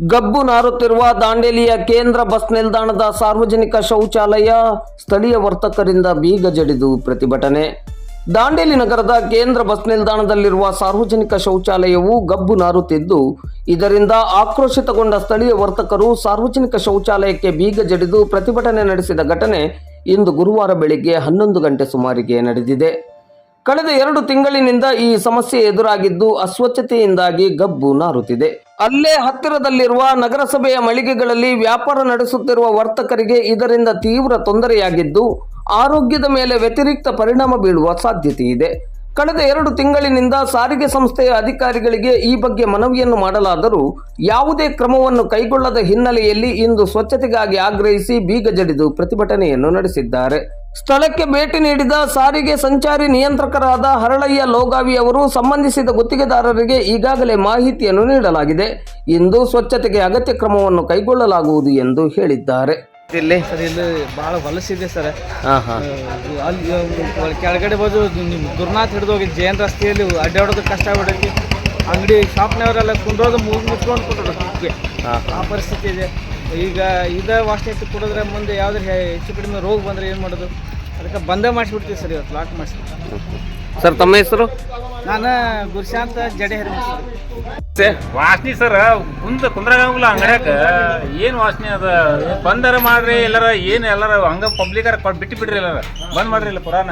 ಗಬ್ಬು ನಾರುತ್ತಿರುವ ದಾಂಡೇಲಿಯ ಕೇಂದ್ರ ಬಸ್ ನಿಲ್ದಾಣದ ಸಾರ್ವಜನಿಕ ಶೌಚಾಲಯ ಸ್ಥಳೀಯ ವರ್ತಕರಿಂದ ಬೀಗ ಜಡಿದು ಪ್ರತಿಭಟನೆ. ದಾಂಡೇಲಿ ನಗರದ ಕೇಂದ್ರ ಬಸ್ ನಿಲ್ದಾಣದಲ್ಲಿರುವ ಸಾರ್ವಜನಿಕ ಶೌಚಾಲಯವು ಗಬ್ಬು ನಾರುತ್ತಿದ್ದು, ಇದರಿಂದ ಆಕ್ರೋಶಿತಗೊಂಡ ಸ್ಥಳೀಯ ವರ್ತಕರು ಸಾರ್ವಜನಿಕ ಶೌಚಾಲಯಕ್ಕೆ ಬೀಗ ಜಡಿದು ಪ್ರತಿಭಟನೆ ನಡೆಸಿದ ಘಟನೆ ಇಂದು ಗುರುವಾರ ಬೆಳಿಗ್ಗೆ ಹನ್ನೊಂದು ಗಂಟೆ ಸುಮಾರಿಗೆ ನಡೆದಿದೆ. ಕಳೆದ ಎರಡು ತಿಂಗಳಿನಿಂದ ಈ ಸಮಸ್ಯೆ ಎದುರಾಗಿದ್ದು ಅಸ್ವಚ್ಛತೆಯಿಂದಾಗಿ ಗಬ್ಬು ನಾರುತ್ತಿದೆ. ಅಲ್ಲೇ ಹತ್ತಿರದಲ್ಲಿರುವ ನಗರಸಭೆಯ ಮಳಿಗೆಗಳಲ್ಲಿ ವ್ಯಾಪಾರ ನಡೆಸುತ್ತಿರುವ ವರ್ತಕರಿಗೆ ಇದರಿಂದ ತೀವ್ರ ತೊಂದರೆಯಾಗಿದ್ದು, ಆರೋಗ್ಯದ ಮೇಲೆ ವ್ಯತಿರಿಕ್ತ ಪರಿಣಾಮ ಬೀಳುವ ಸಾಧ್ಯತೆ ಇದೆ ಕಳೆದ ಎರಡು ತಿಂಗಳಿನಿಂದ ಸಾರಿಗೆ ಸಂಸ್ಥೆಯ ಅಧಿಕಾರಿಗಳಿಗೆ ಈ ಬಗ್ಗೆ ಮನವಿಯನ್ನು ಮಾಡಲಾದರೂ, ಯಾವುದೇ ಕ್ರಮವನ್ನು ಕೈಗೊಳ್ಳದ ಹಿನ್ನೆಲೆಯಲ್ಲಿ ಇಂದು ಸ್ವಚ್ಛತೆಗಾಗಿ ಆಗ್ರಹಿಸಿ ಬೀಗ ಜಡಿದು ಪ್ರತಿಭಟನೆಯನ್ನು ನಡೆಸಿದ್ದಾರೆ. ಸ್ಥಳಕ್ಕೆ ಭೇಟಿ ನೀಡಿದ ಸಾರಿಗೆ ಸಂಚಾರಿ ನಿಯಂತ್ರಕರಾದ ಹರಳಯ್ಯ ಲೋಗಾವಿ ಅವರು ಸಂಬಂಧಿಸಿದ ಗುತ್ತಿಗೆದಾರರಿಗೆ ಈಗಾಗಲೇ ಮಾಹಿತಿಯನ್ನು ನೀಡಲಾಗಿದೆ. ಇಂದು ಸ್ವಚ್ಛತೆಗೆ ಅಗತ್ಯ ಕ್ರಮವನ್ನು ಕೈಗೊಳ್ಳಲಾಗುವುದು ಎಂದು ಹೇಳಿದ್ದಾರೆ. ಇಲ್ಲಿ ಸರ್ ಇಲ್ಲಿ ಭಾಳ ಹೊಲಸಿದೆ ಸರ್. ಹಾ ಹಾ. ಅಲ್ಲಿ ಅಹ್, ಕೆಳಗಡೆ ಬಂದು ನಿಮ್ಮ ಗುರುನಾಥ್ ಹಿಡಿದು ಹೋಗಿ ಜೈನ್ ರಸ್ತೆಯಲ್ಲಿ ಅಡ್ಡಾಡೋದು ಕಷ್ಟ ಆಗ್ಬಿಡಕ್ಕೆ ಅಂಗಡಿ ಶಾಪ್ನವರೆಲ್ಲ ಕುಂದ್ರೋದು ಮುಗಿ ಮುಚ್ಕೊಂಡು ಕೊಟ್ಟರು ಆ ಪರಿಸ್ಥಿತಿ ಇದೆ. ಈಗ ಇದ ವಾಸನೆ ಇಟ್ಟು ಕುಡಿದ್ರೆ ಮುಂದೆ ಯಾವ್ದಾರು ಹೆ- ಹೆಚ್ಚು ಕಡಿಮೆ ರೋಗ ಬಂದರೆ ಏನು ಮಾಡೋದು? ಅದಕ್ಕೆ ಬಂದೇ ಮಾಡಿಸ್ಬಿಡ್ತೀವಿ ಸರ್ ಇವತ್ತು ಲಾಕ್ ಮಾಡಿಸ್ತೀವಿ ಸರ್ ತಮ್ಮ ಹೆಸರು? ನಾನು ಗುರುಶಾಂತ ಜಡೆ ಹರಿ ವಾಸನೆ ಸರ್ ಕುಂದ ಕುಂದ್ರಾಗಂಗಿಲ್ಲ ಅಂಗಡ್ಯಾಕ. ಏನು ವಾಸನೆ ಅದ? ಬಂದರ ಮಾಡ್ರಿ ಎಲ್ಲರ ಏನು ಎಲ್ಲರ ಹಂಗ ಪಬ್ಲಿಕರ ಬಿಟ್ಟು ಬಿಡ್ರಿ ಎಲ್ಲರ. ಬಂದ್ ಮಾಡ್ರಿ ಇಲ್ಲ ಪುರಾಣ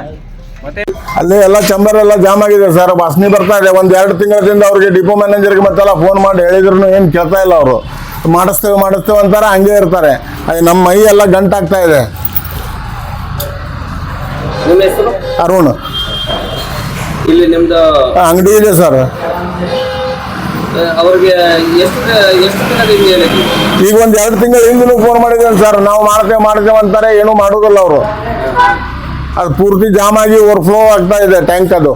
ಮತ್ತೆ ಅಲ್ಲಿ ಎಲ್ಲ ಚಂಬರ್ ಎಲ್ಲ ಜಾಮ್ ಆಗಿದೆ ಸರ್ ವಾಸನೆ ಬರ್ತಾ ಇದೆ. ಒಂದ್ ಎರಡು ತಿಂಗಳಿಂದ ಅವ್ರಿಗೆ ಡಿಪೋ ಮ್ಯಾನೇಜರ್ಗೆ ಮತ್ತೆಲ್ಲ ಫೋನ್ ಮಾಡಿ ಹೇಳಿದ್ರು ಏನು ಕೇಳ್ತಾ ಇಲ್ಲ ಅವರು. ಮಾಡಿಸ್ತೇವೆ ಮಾಡಿಸ್ತೇವೆ ಅಂತಾರೆ ಹಂಗೆ ಇರ್ತಾರೆ. ಅದು ನಮ್ಮ ಮೈ ಎಲ್ಲ ಗಂಟಾಗ್ತಾ ಇದೆ. ಅರುಣ್. ಇಲ್ಲಿ ನಿಮ್ದು ಅಂಗಡಿ ಇದೆ ಸರ್. ಅವ್ರಿಗೆ ಎಷ್ಟು ಎಷ್ಟು ಈಗ ಒಂದ್ ಎರಡು ತಿಂಗಳ ಹಿಂದಿನೂ ಫೋನ್ ಮಾಡಿದ್ದೇನೆ ಸರ್. ನಾವು ಮಾಡ್ತೇವೆ ಮಾಡ್ತೇವೆ ಅಂತಾರೆ ಏನೂ ಮಾಡೋದಿಲ್ಲ ಅವರು. ಅದು ಪೂರ್ತಿ ಜಾಮ್ ಆಗಿ ಓವರ್ಫ್ಲೋ ಆಗ್ತಾ ಇದೆ ಟ್ಯಾಂಕ್ ಅದು.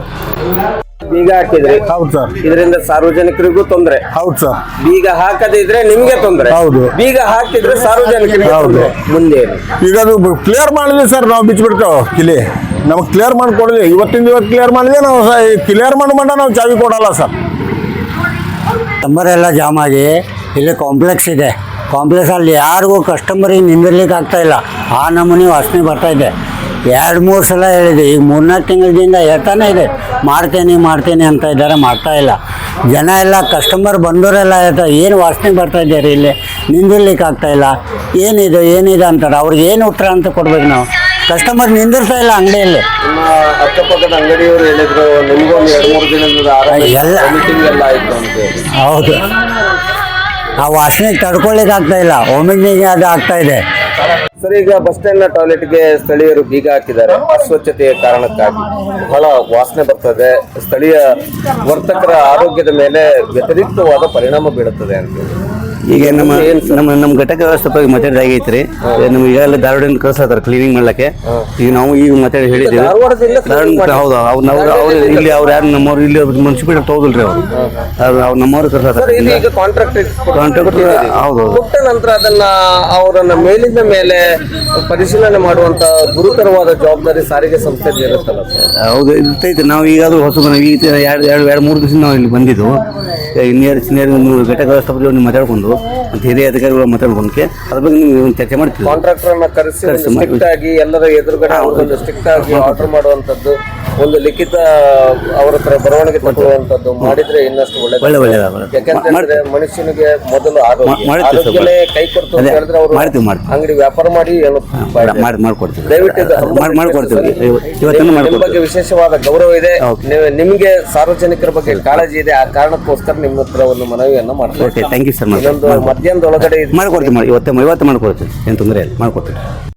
ಬೀಗ ಹಾಕಿದ್ರಿ? ಹೌದು ಸರ್ ಇದರಿಂದ ಸಾರ್ವಜನಿಕರಿಗೂ ತೊಂದರೆ. ಹೌದು ಸರ್ ಬೀಗ ಹಾಕದಿದ್ರೆ ನಿಮ್ಗೆ ತೊಂದರೆ. ಹೌದು. ಬೀಗ ಹಾಕಿದ್ರೆ ಸಾರ್ವಜನಿಕರಿಗೆ ಹೌದು. ತೊಂದ್ರೆ. ಮುಂದೆ? ಈಗ ಅದು ಕ್ಲಿಯರ್ ಮಾಡಿದ್ವಿ ಸರ್ ನಾವು ಬಿಚ್ಚಿಬಿಡ್ತೇವೆ ಕಿಲಿ. ನಮಗೆ ಕ್ಲಿಯರ್ ಮಾಡಿ ಕೊಡಲಿ ಇವತ್ತಿಂದ ಇವತ್ತು ಕ್ಲಿಯರ್ ಮಾಡಿದ್ರೆ ನಾವು ಕ್ಲಿಯರ್ ಮಾಡಿ ಮಟ್ಟ ನಾವು ಚಾವಿ ಕೊಡಲ್ಲ ಸರ್ ನಂಬರ್ ಎಲ್ಲ ಜಾಮ್ ಆಗಿ ಇಲ್ಲಿ ಕಾಂಪ್ಲೆಕ್ಸ್ ಇದೆ. ಕಾಂಪ್ಲೆಕ್ಸಲ್ಲಿ ಯಾರಿಗೂ ಕಸ್ಟಮರಿಗೆ ನಿಂದಿರ್ಲಿಕ್ಕೆ ಆಗ್ತಾ ಇಲ್ಲ. ಆ ನಮೂನಿ ವಾಸನೆ ಬರ್ತಾ ಇದೆ. ಎರಡು ಮೂರು ಸಲ ಹೇಳಿದೆ. ಈಗ ಮೂರ್ನಾಲ್ಕು ತಿಂಗಳಿಂದ ಹೇಳ್ತಾನೆ ಇದೆ ಮಾಡ್ತೇನೆ ಮಾಡ್ತೇನೆ ಅಂತ ಇದ್ದಾರೆ ಮಾಡ್ತಾ ಇಲ್ಲ. ಜನ ಎಲ್ಲ ಕಸ್ಟಮರ್ ಬಂದವರೆಲ್ಲ ಹೇಳ್ತಾರೆ ಏನು ವಾಸನೆ ಬರ್ತಾ ಇದ್ದಾರೆ ಇಲ್ಲಿ? ನಿಂದಿರ್ಲಿಕ್ಕೆ ಆಗ್ತಾ ಇಲ್ಲ. ಏನಿದೆ ಏನಿದೆ ಅಂತಾರೆ. ಅವ್ರಿಗೆ ಏನು ಉತ್ತರ ಅಂತ ಕೊಡ್ಬೇಕು ನಾವು? ಕಸ್ಟಮರ್ ನಿಂದಿರ್ತಾ ಇಲ್ಲ ಅಂಗಡಿಯಲ್ಲಿ. ಅಕ್ಕಪಕ್ಕದ ಅಂಗಡಿಯವರು ಹೇಳಿದ್ರು ಎರಡು ಮೂರು ಎಲ್ಲ ಮೀಟಿಂಗ್ ಎಲ್ಲ ಆಯ್ತು ಅಂತ ಹೌದು. ಆ ವಾಸನೆಗೆ ತಡ್ಕೊಳ್ಳಿಕ್ಕೆ ಆಗ್ತಾ ಇಲ್ಲ. ವಾಮಿಟಿಂಗ್ ಅದು ಆಗ್ತಾ ಇದೆ. ಸರ್, ಈಗ ಬಸ್ ಸ್ಟ್ಯಾಂಡ್ನ ಟಾಯ್ಲೆಟ್ಗೆ ಸ್ಥಳೀಯರು ಬೀಗ ಹಾಕಿದ್ದಾರೆ. ಅಸ್ವಚ್ಛತೆಯ ಕಾರಣಕ್ಕಾಗಿ. ಬಹಳ ವಾಸನೆ ಬರ್ತದೆ. ಸ್ಥಳೀಯ ವರ್ತಕರ ಆರೋಗ್ಯದ ಮೇಲೆ ವ್ಯತಿರಿಕ್ತವಾದ ಪರಿಣಾಮ ಬೀಳುತ್ತದೆ ಅಂತ. ಈಗ ನಮ್ಮ ನಮ್ಮ ನಮ್ಮ ಘಟಕ ವ್ಯವಸ್ಥಾಪಕ ಮಾತಾಡಿದಾಗೈತ್ರಿ ನಮ್ಗೆ ಈಗಾಗಲೇ ಧಾರವಾಡದಿಂದ ಕಳ್ಸತ್ತಾರ ಕ್ಲೀನಿಂಗ್ ಮಾಡ್ಲಕ್ಕೆ. ಈಗ ನಾವು ಈಗ ಮಾತಾಡಿ ಹೇಳಿದ್ದೀವಿ. ಧಾರವಾಡ ಹೌದು ಅವ್ರು ನಾವು ಅವ್ರು ಇಲ್ಲಿ ಅವ್ರು ಯಾರು ನಮ್ಮವ್ರು ಇಲ್ಲಿ ಮುನ್ಸಿಪಾಲಿಟಿ ತಗೋದಿಲ್ರಿ ಅವರು. ಅವ್ರು ಅವ್ರು ನಮ್ಮವ್ರು ಕಳ್ಸತ್ತಾರ ಕಾಂಟ್ರಾಕ್ಟ್ ಹೌದು. ಕೊಟ್ಟ ನಂತರ ಅದನ್ನ ಅವರನ್ನ ಮೇಲಿಂದ ಮೇಲೆ ಪರಿಶೀಲನೆ ಮಾಡುವಂತ ಗುರುತರವಾದ ಜವಾಬ್ದಾರಿ ಸಾರಿಗೆ ಸಂಸ್ಥೆ ಇರುತ್ತಲ್ಲ ಹೌದು ಇರ್ತೈತೆ. ನಾವು ಈಗ ಅದು ಹೊಸ ಈಗ ಎರಡು ಎರಡು ಎರಡು ಮೂರು ದಿವಸ ನಾವು ಇಲ್ಲಿ ಬಂದಿದ್ದು. ಇನ್ನೇರ್ ಸೀನಿಯರ್ ಘಟಕ ವ್ಯವಸ್ಥಾಪಕ ಮಾತಾಡ್ಕೊಂಡು ಮತ್ತು ಹಿರಿಯ ಅಧಿಕಾರಿಗಳು ಮಾತಾಡ್ಕೊಂಡ್ಕೆ ಅದ್ರ ಬಗ್ಗೆ ನೀವು ಚರ್ಚೆ ಮಾಡ್ತೀವಿ. ಕಾಂಟ್ರಾಕ್ಟರ್ ಕರೆಸಿ ಸ್ಟ್ರಿಕ್ಟ್ ಆಗಿ ಎಲ್ಲರ ಎದುರುಗಡೆ ಒಂದು ಸ್ಟ್ರಿಕ್ಟ್ ಆಗಿ ಆರ್ಡರ್ ಮಾಡುವಂತದ್ದು ಒಂದು ಲಿಖಿತ ಅವರ ಹತ್ರ ಬರವಣಿಗೆ ತಗೊಳ್ಳುವಂತದ್ದು ಮಾಡಿದ್ರೆ ಇನ್ನಷ್ಟು ಒಳ್ಳೆ ಒಳ್ಳೆ ಯಾಕೆಂದ್ರೆ ಯಾಕಂತಂದ್ರೆ ಮನುಷ್ಯನಿಗೆ ಮೊದಲು ಆರೋಗ್ಯ. ಮಾಡ್ತೀವಿ ಆರೋಗ್ಯನೇ ಕೈ ಕೊಡ್ತು ಅಂತ ಹೇಳಿದ್ರೆ ಅವರು ಮಾಡ್ತೀವಿ, ಮಾಡ್ತೀವಿ. ಅಂಗಡಿ ವ್ಯಾಪಾರ ಮಾಡಿ ಮಾಡಿ ಮಾಡ್ಕೊಡ್ತೀವಿ. ದಯವಿಟ್ಟು ಮಾಡಿ ಮಾಡ್ಕೊಡ್ತೀವಿ. ನಿಮ್ಮ ಬಗ್ಗೆ ವಿಶೇಷವಾದ ಗೌರವ ಇದೆ. ನಿಮಗೆ ಸಾರ್ವಜನಿಕರ ಬಗ್ಗೆ ಕಾಳಜಿ ಇದೆ. ಆ ಕಾರಣಕ್ಕೋಸ್ಕರ ನಿಮ್ಮ ಹತ್ರ ಒಂದು ಮನವಿಯನ್ನ ಓಕೆ ಮಾಡ್ತೀನಿ ಥ್ಯಾಂಕ್ ಯು ಸರ್ ಇನ್ನೊಂದು ಮಧ್ಯಾಹ್ನದೊಳಗಡೆ ಇದು ಮಾಡ್ಕೊಡ್ತೀವಿ ಮಾಡಿ ಇವತ್ತು ಇವತ್ತು ಮಾಡ್ಕೊಡ್ತೀವಿ. ಏನು ತೊಂದರೆ ಇಲ್ಲ. ಮಾಡ್ಕೊಡ್ತೀವಿ.